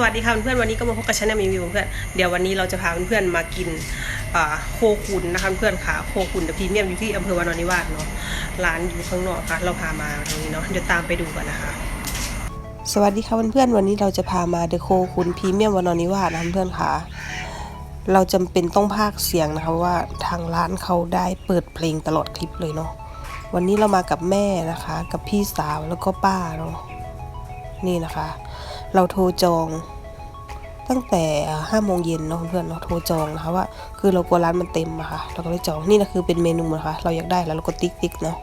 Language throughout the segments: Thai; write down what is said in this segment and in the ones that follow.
สวัสดีค่ะเพื่อนวันนี้ก็มาพบกับชาแนลมีวิวเพื่อนเดี๋ยววันนี้เราจะพาเพื่อนมากินอ่าโคขุนนะคะเพื่อนค่ะโคขุนเดอะพรีเมียมอยู่ที่อำเภอวานอนนิวาสเนาะร้านอยู่ข้างนอกค่ะเราพามาตรงนี้เนาะเดี๋ยวตามไปดูกันนะคะ สวัสดีค่ะเพื่อนวันนี้เราจะพามาเดอะโคขุนพรีเมียมวานอนนิวาสนะเพื่อนค่ะเราจำเป็นต้องพากเสียงนะคะว่าทางร้านเขาได้เปิดเพลงตลอดคลิปเลยเนาะวันนี้เรามากับแม่นะคะ กับพี่สาวแล้วก็ป้าเนาะนี่นะคะ เราโทรจอง ตั้งแต่ห้าโมงเย็นเนาะเพื่อนเราโทรจองนะคะว่าคือเรากลัวร้านมันเต็มอะค่ะเราก็เลยจองนี่นะคือเป็นเมนูนะคะ เราอยากได้แล้วเราก็ติ๊กติ๊กเนาะ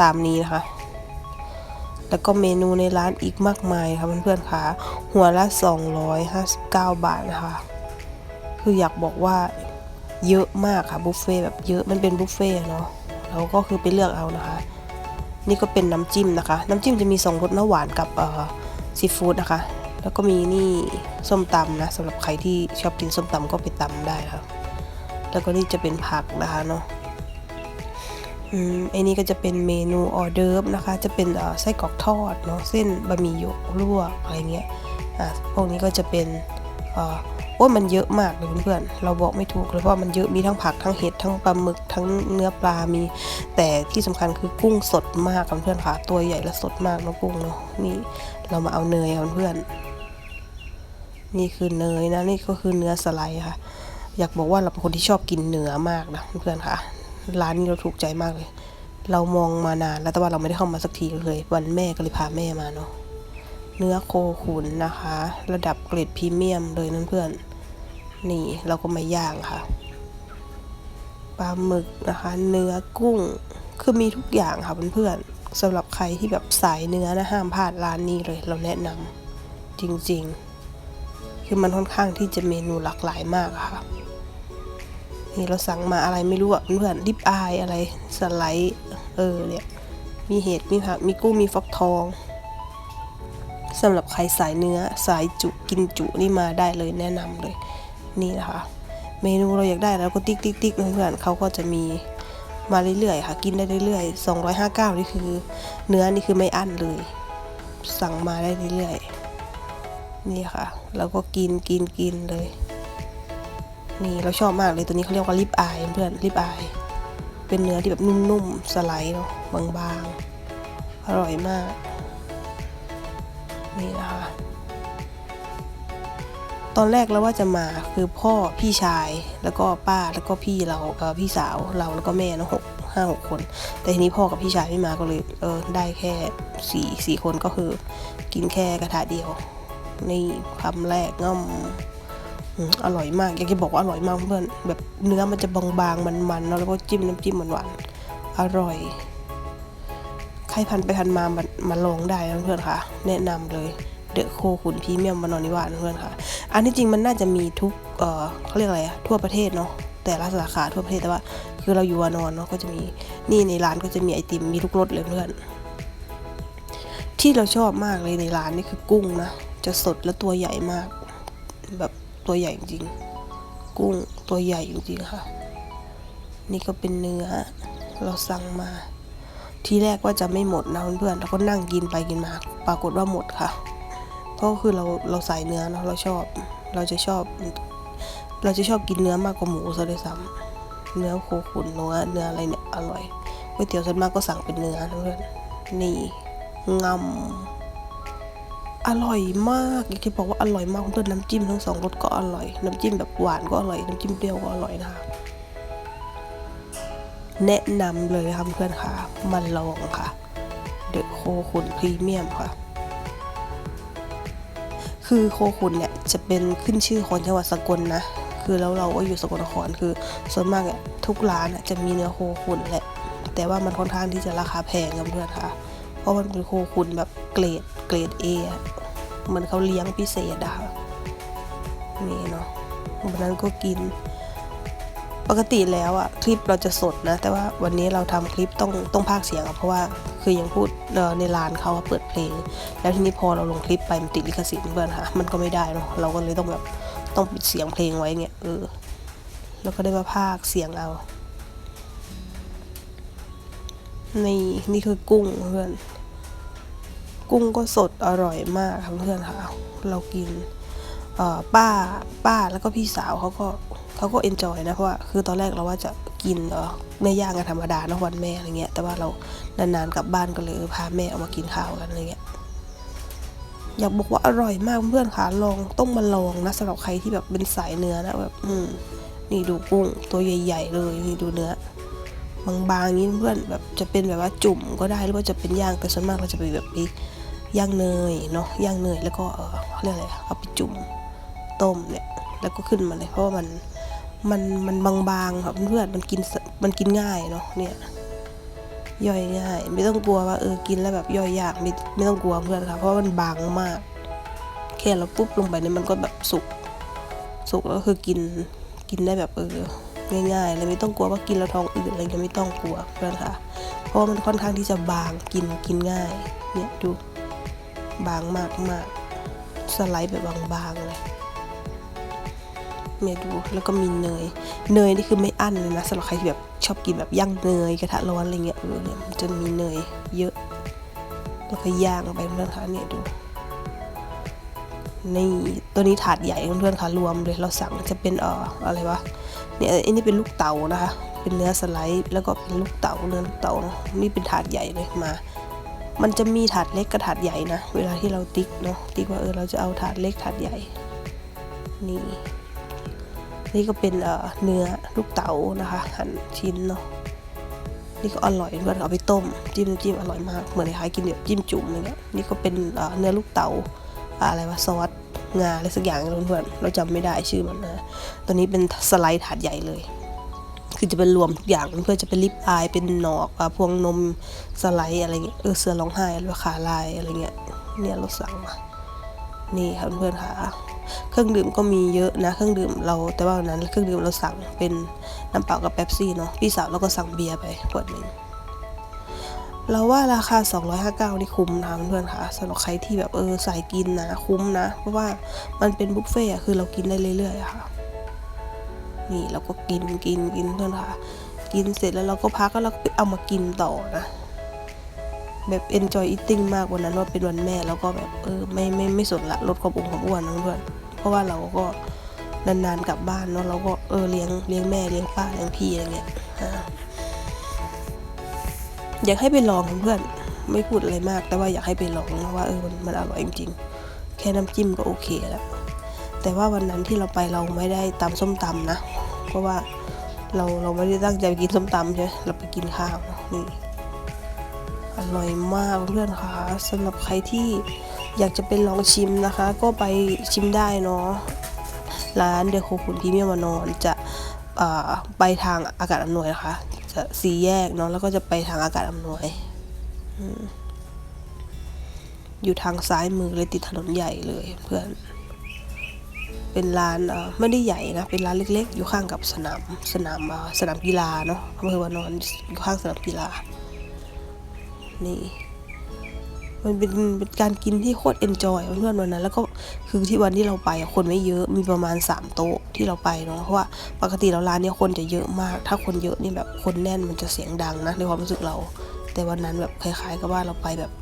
ตามนี้นะคะ แล้วก็เมนูในร้านอีกมากมายค่ะเพื่อนๆค่ะ หัวละ 259 บาทนะคะ คืออยากบอกว่าเยอะมากค่ะบุฟเฟ่แบบเยอะมันเป็นบุฟเฟ่เนาะเราก็คือไปเลือกเอานะคะ นี่ก็เป็นน้ำจิ้มนะคะ น้ำจิ้มจะมีสองรสนะหวานกับเอ่อ ซีฟู้ดนะคะ แล้วก็มีนี่ส้มตำนะสำหรับใครที่ชอบกินส้มตำก็ไปตำได้ครับ แล้วก็นี่จะเป็นผักนะคะเนาะอืมไอ้นี่ก็จะเป็นเมนูออเดิร์ฟนะคะ จะเป็นไส้กรอกทอดเนาะเส้นบะหมี่หยกลวกอะไรเงี้ยอะพวกนี้ก็จะเป็นอ่า โอ้มันเยอะมากเลยเพื่อนๆเราบอกไม่ถูกเลยเพราะมันเยอะมีทั้งผักทั้งเห็ดทั้งปลาหมึกทั้งเนื้อปลามี แต่ที่สำคัญคือกุ้งสดมากเพื่อนๆค่ะตัวใหญ่และสดมากเนาะกุ้งเนาะนี่เรามาเอาเนยเพื่อน นี่คือเนยนะนี่ก็คือเนื้อสไลด์ค่ะ อยากบอกว่าเราเป็นคนที่ชอบกินเนื้อมากนะเพื่อนๆค่ะ ร้านนี้เราถูกใจมากเลย เรามองมานานแล้วแต่ว่าเราไม่ได้เข้ามาสักทีเลย วันแม่ก็เลยพาแม่มาเนาะเนื้อโคขุนนะคะ ระดับเกรดพรีเมียมเลยนั่นเพื่อน นี่เราก็มาย่างค่ะปลาหมึกนะคะ เนื้อกุ้งคือมีทุกอย่างค่ะเพื่อนๆสำหรับใครที่แบบสายเนื้อนะห้ามพลาดร้านนี้เลยเราแนะนำจริงๆ คือมันค่อนข้างที่จะเมนูหลากหลายมากค่ะ นี่เราสั่งมาอะไรไม่รู้อะเพื่อนๆริบอายอะไรสไลด์เออเนี่ยมีเห็ดมีผักมีกุ้งมีฟักทองสำหรับใครสายเนื้อสายจุกินจุนี่มาได้เลยแนะนำเลย นี่นะคะ เมนูเราอยากได้แล้วก็ติ๊กติ๊กติ๊กเพื่อนๆเขาก็จะมีมาเรื่อยๆค่ะ กินได้เรื่อยๆ259 นี่คือ เนื้อนี่คือไม่อั้นเลย สั่งมาได้เรื่อยๆนี่ค่ะ แล้วก็กินกินกินเลย นี่เราชอบมากเลยตัวนี้เขาเรียกว่าลิปอายเพื่อนลิปอายเป็นเนื้อที่แบบนุ่มๆสไลด์เนาะบางๆ อร่อยมาก นี่นะคะ ตอนแรกเราว่าจะมาคือพ่อพี่ชายแล้วก็ป้าแล้วก็พี่เราเออพี่สาวเราแล้วก็แม่เนะหกห้าหกคน แต่ทีนี้พ่อกับพี่ชายไม่มาก็เลยเออได้แค่สี่สี่คนก็คือ กินแค่กระทะเดียวนี่คำแรกง่อมอร่อยมากอยากจะบอกว่าอร่อยมากเพื่อนแบบเนื้อมันจะบางๆมันๆแล้วก็จิ้มน้ำจิ้มหวานๆอร่อยใครพันไปพันมามามาลองได้นะเพื่อนค่ะแนะนำเลย เดอะโคขุนพรีเมียมมานอนนิวาสนเพื่อนค่ะ อันที่จริงมันน่าจะมีทุกเอ่อเขาเรียกอะไรอะทั่วประเทศเนาะแต่ละสาขาทั่วประเทศแต่ว่า คือเราอยู่วานอนเนาะก็จะมีนี่ในร้านก็จะมีไอติมมีทุกรสเลยเพื่อนที่เราชอบมากเลยในร้านนี่คือกุ้งนะจะสดและตัวใหญ่มาก แบบตัวใหญ่จริง กุ้งตัวใหญ่จริงค่ะ นี่ก็เป็นเนื้อ เราสั่งมา ทีแรกว่าจะไม่หมดนะเพื่อนๆแล้วก็นั่งกินไปกินมา ปรากฏว่าหมดค่ะ ก็คือเราเราใส่เนื้อเนาะเราชอบ เราจะชอบ เราจะชอบกินเนื้อมากกว่าหมูซะด้วยซ้ำเนื้อโคขุนเนื้อเนื้ออะไรเนี่ยอร่อยก๋วยเตี๋ยวส่วนมากก็สั่งเป็นเนื้อนะเพื่อนนี่งำอร่อยมากอยากจะบอกว่าอร่อยมากเพื่อนน้ำจิ้มทั้งสองรสก็อร่อย น้ำจิ้มแบบหวานก็อร่อยน้ำจิ้มเปรี้ยวก็อร่อยนะคะแนะนำเลยค่ะเพื่อนค่ะ มันลองค่ะ เดอะโคขุนพรีเมียมค่ะ คือโคขุนเนี่ยจะเป็นขึ้นชื่อของจังหวัดสกลนะคือแล้วเราก็อยู่สกลนครคือส่วนมากเนี่ยทุกร้านจะมีเนื้อโคขุนแหละแต่ว่ามันค่อนข้างที่จะราคาแพงกันเพื่อนค่ะ เพราะมันเป็นโคขุนแบบเกรดเกรดเอเหมือนเขาเลี้ยงพิเศษอะค่ะนี่เนาะวันนั้นก็กิน ปกติแล้วอะคลิปเราจะสดนะ แต่ว่าวันนี้เราทำคลิปต้องต้องพากเสียงอะเพราะว่าคือยังพูดในร้านเขาอะเปิดเพลง แล้วทีนี้พอเราลงคลิปไปมันติดลิขสิทธิ์เพื่อนค่ะมันก็ไม่ได้เนาะเราก็เลยต้องแบบต้องปิดเสียงเพลงไว้เงี้ยเออแล้วก็ได้มาพากเสียงเอานี่นี่คือกุ้งเพื่อน กุ้งก็สดอร่อยมากค่ะเพื่อนค่ะ เรากินเออป้าป้าแล้วก็พี่สาวเขาก็ เขาก็เอนจอยนะเพราะว่าคือตอนแรกเราว่าจะกินเออเนื้อย่างกันธรรมดาเนะวันแม่อะไรเงี้ยแต่ว่าเรานานๆกลับบ้านก็เลยพาแม่ออกมากินข้าวกันอะไรเงี้ยอยากบอกว่าอร่อยมากเพื่อนค่ะลองต้องมาลองนะสำหรับใครที่แบบเป็นสายเนื้อนะแบบอืมนี่ดูกุ้งตัวใหญ่ๆเลยนี่ดูเนื้อบางๆางนี้เพื่อนแบบจะเป็นแบบว่าจุ่มก็ได้หรือว่าจะเป็นย่างแต่ส่วนมากเราจะไปแบบไปย่างเนยเนาะย่างเนยแล้วก็เออเขาเรียกอะไรเอาไปจุ่มต้มเนี่ยแล้วก็ขึ้นมาเลยเพราะว่ามัน มันมันบางๆครับเพื่อนมันกินมันกินง่ายเนาะเนี่ยย่อยง่าย ไม่ต้องกลัวว่าเออกินแล้วแบบย่อยยากไม่ไม่ต้องกลัวเพื่อนค่ะเพราะมันบางมาก แค่เราปุ๊บลงไปเนี่ยมันก็แบบสุกสุกแล้วคือกินกินได้แบบเออง่ายๆเลยไม่ต้องกลัวว่ากินแล้วท้องอืดอะไรเงี้ยไม่ต้องกลัวเพื่อนค่ะ เพราะมันค่อนข้างที่จะบางกินกินง่าย เนี่ยดูบางมากมากสไลด์แบบบางๆเลย เนี่ยดูแล้วก็มีเนย เนยนี่คือไม่อั้นเลยนะสำหรับใครที่แบบชอบกินแบบย่างเนยกระทะร้อนอะไรเงี้ยเออเนี่ยมันจะมีเนยเยอะ แล้วก็ย่างไปเพื่อนๆค่ะเนี่ยดูนี่ตัวนี้ถาดใหญ่เพื่อนๆค่ะรวมเลยเราสั่งจะเป็นเอ่ออะไรวะเนี่ยอันนี้เป็นลูกเต๋านะคะ เป็นเนื้อสไลด์แล้วก็เป็นลูกเต๋าเนื้อลูกเต๋าอะนี่เป็นถาดใหญ่เลยมา มันจะมีถาดเล็กกับถาดใหญ่นะ เวลาที่เราติ๊กเนาะติ๊กว่าเออเราจะเอาถาดเล็กถาดใหญ่นี่ นี่ก็เป็นเนื้อลูกเต๋านะคะหั่นชิ้นเนาะนี่ก็อร่อยเพื่อนเอาไปต้มจิ้มจิ้มอร่อยมากเหมือนคล้ายกินแบบจิ้มจุ่มอะไรเงี้ยนี่ก็เป็นเนื้อลูกเต๋าอะไรวะซอสงาอะไรสักอย่างเพื่อนๆเราจำไม่ได้ชื่อมันนะตัวนี้เป็นสไลด์ถาดใหญ่เลย คือจะเป็นรวมทุกอย่างเพื่อจะเป็นลิปอายเป็นหนอกอพวงนมสไลด์อะไรเงี้ยเออเสือร้องไห้ราขาลายอะไรเงี้ยเนี่ยเราสั่งมานี่ค่ะเพื่อนค่ะ เครื่องดื่มก็มีเยอะนะเครื่องดื่มเราแต่ว่านนั้นเครื่องดื่มเราสั่งเป็นน้ำเปล่ากับเป๊ปซี่เนาะพี่สาวเราก็สั่งเบียร์ไปขวดหนึ่งเราว่าราคา 259 นี่คุ้มนะเพื่อนๆค่ะสำหรับใครที่แบบเออสายกินนะคุ้มนะ เพราะว่ามันเป็นบุฟเฟ่อะคือเรากินได้เรื่อยๆอะค่ะ นี่เราก็กินกินกินเพื่อนค่ะ กินเสร็จแล้วเราก็พักแล้วเราก็เอามากินต่อนะ แบบ enjoy eating มากวันนั้นว่าเป็นวันแม่แล้วก็แบบเออไม่ไม่ไม่สนละลดความอ้วนความอ้วนนะเพื่อนเพราะว่าเราก็นานๆกลับบ้านเนาะเราก็เออเลี้ยงเลี้ยงแม่เลี้ยงป้าเลี้ยงพี่อะไรเงี้ยอ่าอยากให้ไปลองเพื่อนไม่พูดอะไรมาก แต่ว่าอยากให้ไปลองนะว่าเออมันมันอร่อยจริงๆแค่น้ำจิ้มก็โอเคแล้วแต่ว่าวันนั้นที่เราไปเราไม่ได้ตำส้มตำนะ เพราะว่าเราเราไม่ได้ตั้งใจไปกินส้มตำใช่ไหมเราไปกินข้าวเน อร่อยมากเพื่อนค่ะสำหรับใครที่อยากจะไปลองชิมนะคะ ก็ไปชิมได้เนาะร้านเดโคคุณพรีเมียมวานอนจะไปทางอากาศอำนวยนะคะจะสีแยกเนาะแล้วก็จะไปทางอากาศอำนวยอยู่ทางซ้ายมือเลยติดถนนใหญ่เลยเพื่อน เป็นร้านไม่ได้ใหญ่นะ เป็นร้านเล็กๆ อยู่ข้างกับสนามสนามสนามกีฬาเนาะอำเภอวานอนอยู่ข้างสนามกีฬา นี่มันเป็นเป็นการกินที่โคตรเอนจอยเพื่อนวันนั้นแล้วก็คือที่วันที่เราไปคนไม่เยอะมีประมาณ 3 โต๊ะที่เราไปเนาะเพราะว่าปกติแล้วร้านเนี้ยคนจะเยอะมาก ถ้าคนเยอะนี่แบบคนแน่นมันจะเสียงดังนะในความรู้สึกเรา แต่วันนั้นแบบคล้ายๆกับว่าเราไปแบบ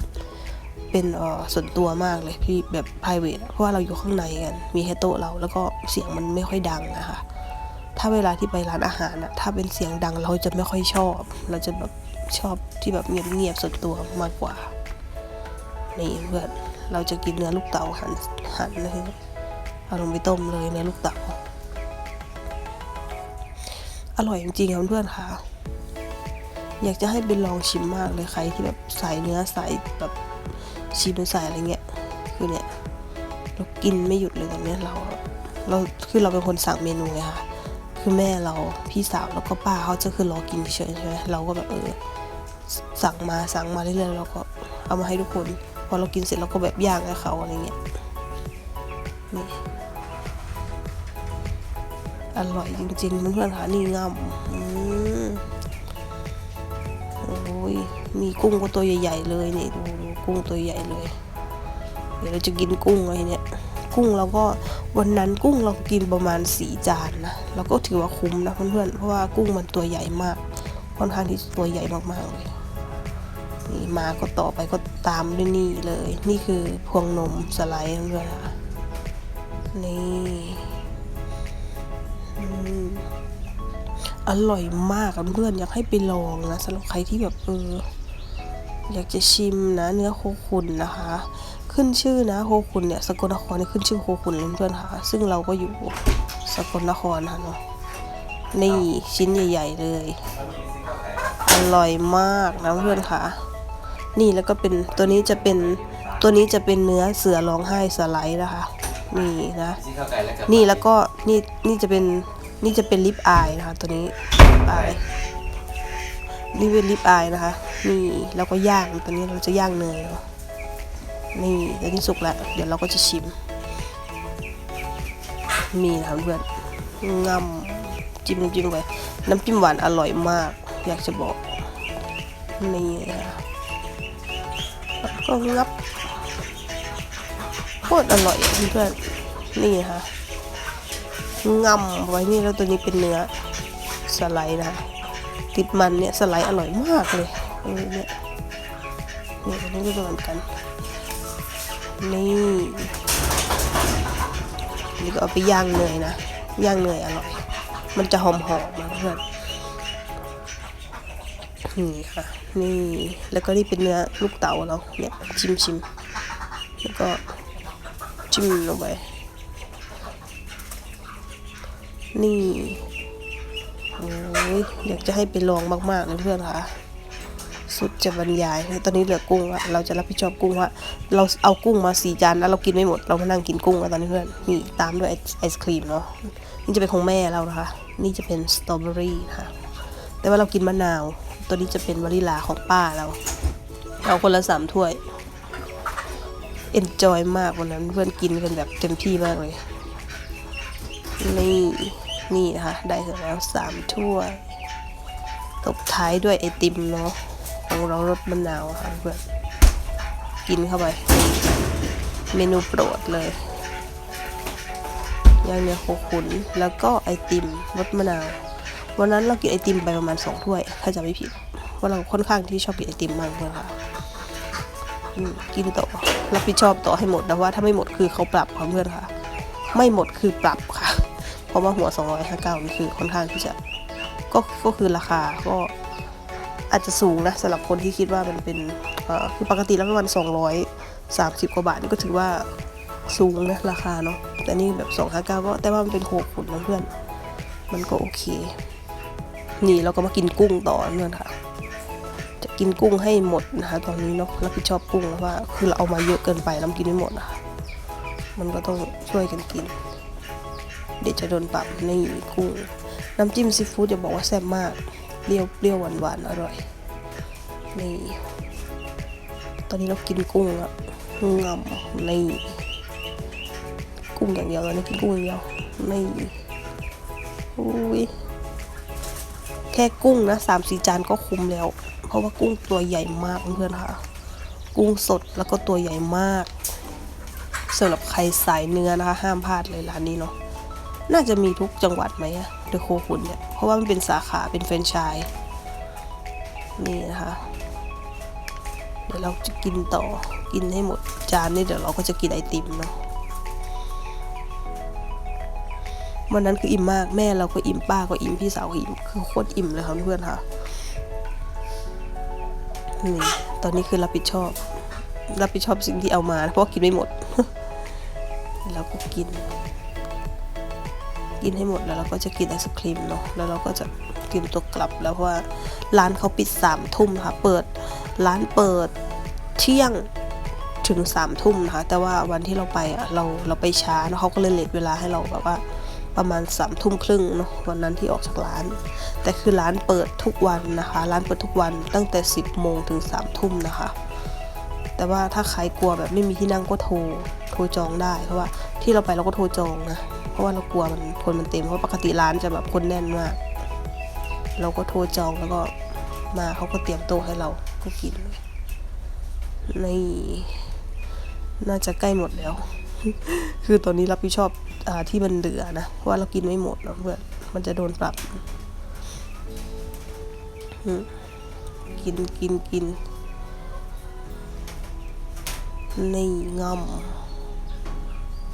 เป็นเอ่อส่วนตัวมากเลยพี่แบบ p r i v a t เพราะว่าเราอยู่ข้างในกันมีแค่โต๊ะเราแล้วก็เสียงมันไม่ค่อยดังนะคะถ้าเวลาที่ไปร้านอาหารอะถ้าเป็นเสียงดังเราจะไม่ค่อยชอบ เราจะแบบ ชอบที่แบบเงียบๆส่วนตัวมากกว่า นี่เพื่อนเราจะกินเนื้อลูกเต๋าหั่นหั่นเลยเอาลงไปต้มเลยเนื้อลูกเต๋าอร่อยจริงๆครับเพื่อนค่ะอยากจะให้ไปลองชิมมากเลยใครที่แบบสายเนื้อสายแบบชิมสายอะไรเงี้ยคือเนี่ยเรากินไม่หยุดเลยตอนนี้เราเราคือเราเป็นคนสั่งเมนูไงค่ะ คือแม่เราพี่สาวแล้วก็ป้าเขาจะคือรอกินเฉยใช่ไหมเราก็แบบเออสั่งมาสั่งมาเรื่อยๆเราก็เอามาให้ทุกคน พอเรากินเสร็จเราก็แบบย่างให้เขาอะไรเงี้ยนี่อร่อยจริงๆเพื่อนๆค่ะนี่งำอืมโอ้ยมีกุ้งก็ตัวใหญ่ๆเลยนี่ดูดูกุ้งตัวใหญ่เลย เดี๋ยวเราจะกินกุ้งอะไรเนี่ย กุ้งเราก็วันนั้นกุ้งเรากินประมาณสีจานนะเราก็ถือว่าคุ้มนะเพื่อนๆเพราะว่ากุ้งมันตัวใหญ่มากค่อนข้างที่ตัวใหญ่มากๆเลยนี่มาก็ต่อไปก็ตามด้วยนี่เลย นี่คือพวงนมสไลด์เพื่อนๆค่ะนี่อร่อยมากอะเพื่อนอยากให้ไปลองนะสำหรับใครที่แบบเอออยากจะชิมนะเนื้อโคขุนนะคะ ขึ้นชื่อนะโฮคุนเนี่ยสกลนครเนี่ยขึ้นชื่อโฮคุนเลยเพื่อนค่ะซึ่งเราก็อยู่สกลนครนะเนาะนี่ชิ้นใหญ่ ๆ เลย อร่อยมากนะเพื่อนค่ะ นี่แล้วก็เป็นตัวนี้จะเป็นตัวนี้จะเป็นเนื้อเสือร้องไห้สไลด์นะคะนี่นะนี่แล้วก็นี่นี่จะเป็นนี่จะเป็นลิปอายนะคะ ตัวนี้ลิปอายนี่เป็นลิปอายนะคะ นี่แล้วก็ย่างตัวนี้เราจะย่างเนยเนาะ นี่ตัวนี้สุกแล้ว เดี๋ยวเราก็จะชิม มีนะเพื่อนงำจิ้มจิ้มไปน้ำจิ้มหวานอร่อยมาก อยากจะบอก นี่นะคะก็งับโคตรอร่อยเพื่อนนี่นะคะงำไว้นี่แล้วตัวนี้เป็นเนื้อสไลด์นะติดมันเนี่ยสไลด์อร่อยมากเลยเออเนี่ยเนี่ยตัวนี้ก็เหมือนกัน นี่นี่ก็เอาไปย่างเนยนะ ย่างเนยอร่อย มันจะหอมหอมๆนะเพื่อนนี่ค่ะ นี่ แล้วก็นี่เป็นเนื้อลูกเต๋าเราเนี่ยชิมชิมๆแล้วก็จิ้มลงไป นี่ โอ้ยอยากจะให้ไปลองมากๆเลยเพื่อนค่ะ สุดจะบรรยายตอนนี้เหลือกุ้งละเราจะรับผิดชอบกุ้งว่า เราเอากุ้งมาสี่จานแล้วเรากินไม่หมด เรามานั่งกินกุ้งแล้วตอนนี้เพื่อนนี่ตามด้วยไอศครีมเนาะนี่จะเป็นของแม่เรานะคะ นี่จะเป็นสตรอเบอรี่นะคะแต่ว่าเรากินมะนาว ตัวนี้จะเป็นวานิลาของป้าเราเอาคนละสามถ้วยเอนจอยมากวันนั้นเพื่อนกินกันแบบเต็มที่มากเลย นี่นี่นะคะ ได้เสร็จแล้วสามถ้วย ตบท้ายด้วยไอติมเนาะ ของเรารสมะนาวค่ะเพื่อนกินเข้าไป เมนูโปรดเลยย่างเนื้อโคขุน แล้วก็ไอติมรสมะนาว วันนั้นเรากินไอติมไปประมาณสองถ้วย ถ้าจะไม่ผิดว่าเราค่อนข้างที่ชอบกินไอติมมากเลยค่ะกินต่อรับผิดชอบต่อให้หมดนะว่าถ้าไม่หมดคือเขาปรับค่ะเพื่อนค่ะ ไม่หมดคือปรับค่ะ เพราะว่าหัว 259นี่คือค่อนข้างที่จะก็ก็คือราคาก็ อาจจะสูงนะสำหรับคนที่คิดว่ามันเป็นคือปกติแล้วประมาณ230 กว่าบาทนี่ก็ถือว่าสูงนะราคาเนาะแต่นี่แบบ259ก็แต่ว่ามันเป็นโคขุนนะเพื่อน มันก็โอเค นี่เราก็มากินกุ้งต่อเพื่อนค่ะ จะกินกุ้งให้หมดนะคะตอนนี้เนาะรับผิดชอบกุ้งแล้วว่าคือเราเอามาเยอะเกินไปแล้วมันกินไม่หมดนะคะมันก็ต้องช่วยกันกิน เดี๋ยวจะโดนปรับในกุ้งน้ำจิ้มซีฟู้ดจะบอกว่าแซ่บมาก เปรี้ยวเปรี้ยวหวานหวานอร่อย นี่ ตอนนี้เรากินกุ้งอะงำนี่ กุ้งอย่างเดียวตอนนี้กินกุ้งอย่างเดียว นี่อุ้ยแค่กุ้งนะสามสี่จานก็คุ้มแล้ว เพราะว่ากุ้งตัวใหญ่มากเพื่อนค่ะ กุ้งสดแล้วก็ตัวใหญ่มากสำหรับใครสายเนื้อนะคะ ห้ามพลาดเลยร้านนี้เนาะน่าจะมีทุกจังหวัดไหมอะ เดอะโคขุนเนี่ย เพราะว่ามันเป็นสาขาเป็นแฟรนไชส์นี่นะคะ เดี๋ยวเราจะกินต่อกินให้หมดจานนี้เดี๋ยวเราก็จะกินไอติมเนาะวันนั้นคืออิ่มมากแม่เราก็อิ่มป้าก็อิ่มพี่สาวก็อิ่มคือโคตรอิ่มเลยค่ะเพื่อนค่ะนี่ตอนนี้คือรับผิดชอบ รับผิดชอบสิ่งที่เอามา เพราะกินไม่หมด เราก็กิน กินให้หมดแล้วเราก็จะกินไอศครีมเนาะแล้วเราก็จะกินตัวกลับแล้วเพราะว่าร้านเขาปิดสามทุ่มค่ะเปิดร้านเปิดเที่ยงถึงสามทุ่มนะคะแต่ว่าวันที่เราไปอะเราเราไปช้าเนอะเขาก็เลยเลทเวลาให้เราแบบว่าประมาณสามทุ่มครึ่งเนาะวันนั้นที่ออกจากร้าน แต่คือร้านเปิดทุกวันนะคะ ร้านเปิดทุกวันตั้งแต่ 10โมงถึง3ทุ่มนะคะ แต่ว่าถ้าใครกลัวแบบไม่มีที่นั่งก็โทรโทรจองได้เพราะว่าที่เราไปเราก็โทรจองนะ ราะว่าเรากลัวมันคนมันเต็มเพราะปกติร้านจะแบบคนแน่นมาก เราก็โทรจองแล้วก็มาเขาก็เตรียมโต๊ะให้เราก็กินเลยนี่น่าจะใกล้หมดแล้ว คือตอนนี้รับผิดชอบอที่มันเหลือนะว่าเรากินไม่หมดเนอะเพื่อนมันจะโดนปรับกินกินกิน นี่งำ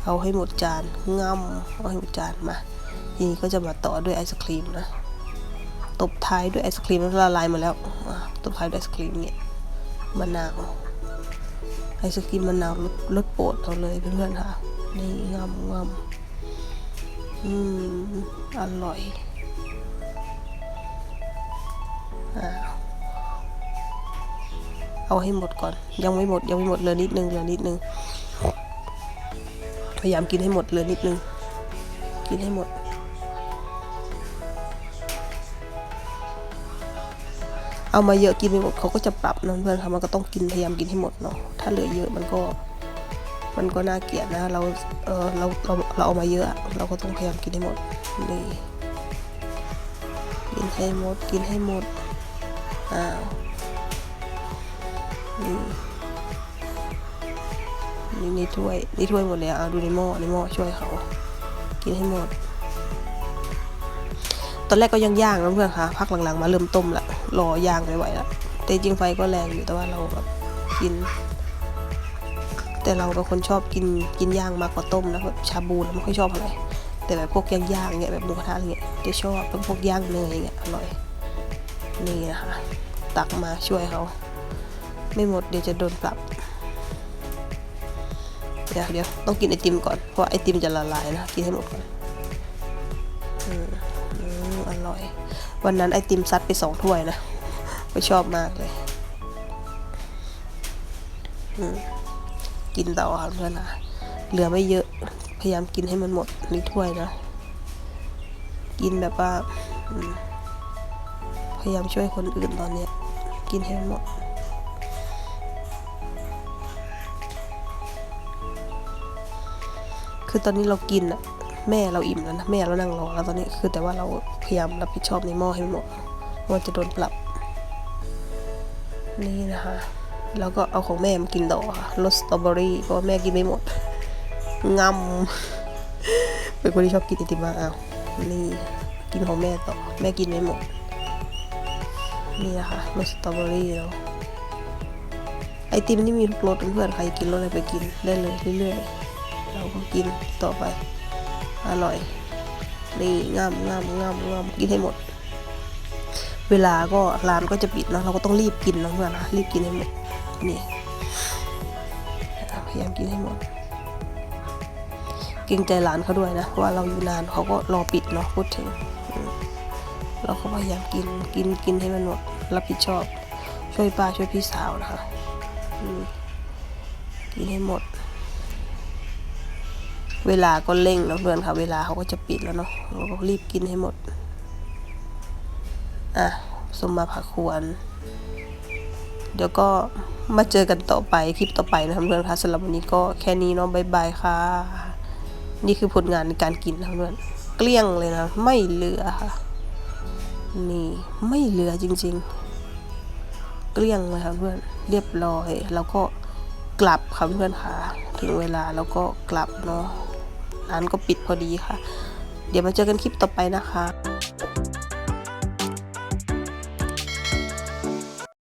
เอาให้หมดจานง่ำเอาให้หมดจานมาทีนี้ก็จะมาต่อด้วยไอศครีมนะตบท้ายด้วยไอศครีมละลายมาแล้วตบท้ายด้วยไอศครีมเนี่ยมะนาวไอศครีมมะนาวรสโปรดเราเลยเพื่อนๆค่ะนี่ง่ำง่ำอืมอร่อยอ่าเอาให้หมดก่อน ยังไม่หมดยังไม่หมดเลยนิดนึงเลยนิดนึง พยายามกินให้หมดเลยนิดนึง กินให้หมด เอามาเยอะกินไม่หมดเขาก็จะปรับนะเพื่อนค่ะมันก็ต้องกินพยายามกินให้หมดเนาะถ้าเหลือเยอะมันก็ มันก็น่าเกลียดนะเราเออเราเราเราเอามาเยอะ เราก็ต้องพยายามกินให้หมดนี่กินให้หมดกินให้หมดอ้าวนี่ นี่นี่ถ้วยนี่ถ้วยหมดเลยอะเอาดูในหม้อในหม้อช่วยเขา กินให้หมด ตอนแรกก็ยังย่างนะเพื่อนค่ะพักหลังๆ มาเริ่มต้มละรอย่างไม่ไหวละแต่จริงไฟก็แรงอยู่แต่ว่าเราแบบกิน แต่เราเป็นคนชอบกินกินย่างมากกว่าต้มนะแบบชาบูเราไม่ค่อยชอบอะไรแต่แบบพวกย่างย่างๆเนี่ยแบบหมูกระทะอะไรเงี้ยจะชอบเป็นพวกย่างเนยเงี้ยอร่อยนี่นะคะตักมาช่วยเขา ไม่หมดเดี๋ยวจะโดนปรับ เดี๋ยวเดี๋ยวต้องกินไอติมก่อน เพราะไอติมจะละลายนะ กินให้หมดก่อนอืมอร่อย วันนั้นไอติมซัดไปสองถ้วยนะไปชอบมากเลย กินต่อค่ะเพื่อนนะเหลือไม่เยอะ พยายามกินให้มันหมดนถ้วยนะ กินแบบว่าพยายามช่วยคนอื่นตอนเนี้ย กินให้มันหมด คือตอนนี้เรากินอะแม่เราอิ่มแล้วนะแม่เรานั่งรอแล้วตอนนี้คือแต่ว่าเราพยายามรับผิดชอบในหม้อให้หมดเพราะมันจะโดนปรับ นี่นะคะแล้วก็เอาของแม่มากินต่อค่ะรสสตรอเบอรี่เพราะแม่กินไม่หมดงำเป็นคนที่ชอบกินไอติมมากเอานี่กินของแม่ต่อแม่กินไม่หมดนี่นะคะรสสตรอเบอรี่แล้วไอติมนี่มีทุกรสเพื่อนใครกินรสอะไรไปกินได้เลยเรื่อยๆ เราก็กินต่อไป อร่อย นี่งามงามงามงามกินให้หมด เวลาก็ร้านก็จะปิดเนะเราก็ต้องรีบกินนะเพื่อนนะรีบกินให้หมด นี่พยายามกินให้หมด เกรงใจร้านเขาด้วยนะว่าเราอยู่นานเขาก็รอปิดเนาะพูดถึง เราก็พยายามกินกินกินให้มันหมด รับผิดชอบ ช่วยป้าช่วยพี่สาวนะคะกินให้หมด เวลาก็เร่งนะเพื่อนค่ะเวลาเขาก็จะปิดแล้วเนาะเราก็รีบกินให้หมด อะสมมาผักควร เดี๋ยวก็มาเจอกันต่อไปคลิปต่อไปนะครับเพื่อนค่ะสำหรับวันนี้ก็แค่นี้เนาะบายบายค่ะ นี่คือผลงานในการกินนะเพื่อนเกลี้ยงเลยนะ ไม่เหลือค่ะนี่ไม่เหลือจริง ๆ เกลี้ยงเลยค่ะเพื่อนเรียบร้อย แล้วก็กลับค่ะเพื่อนค่ะถึงเวลาแล้วก็กลับเนาะ ร้านก็ปิดพอดีค่ะ เดี๋ยวมาเจอกันคลิปต่อไปนะคะ